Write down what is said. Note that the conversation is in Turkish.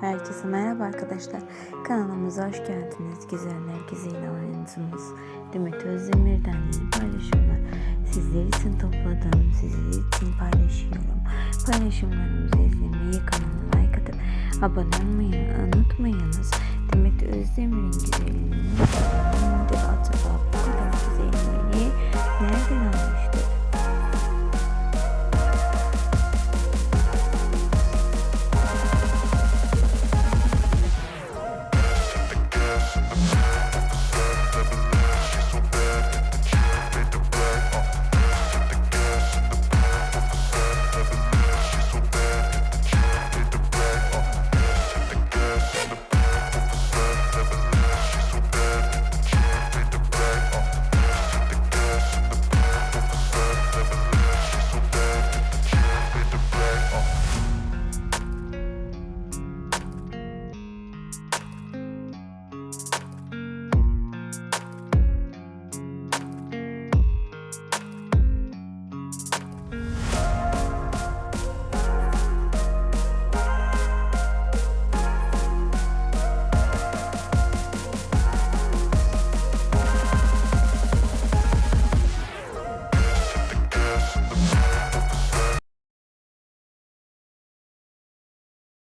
Herkese merhaba arkadaşlar. Kanalımıza hoş geldiniz. Güzeller güzel oyuncumuz Demet Özdemir'den yeni paylaşımlar. Sizler için topladım. Sizler için paylaşıyorum. Paylaşımlarımızı izlemeyi, kanalıma like atıp abone olmayı unutmayınız. Demet Özdemir'in güzelliğini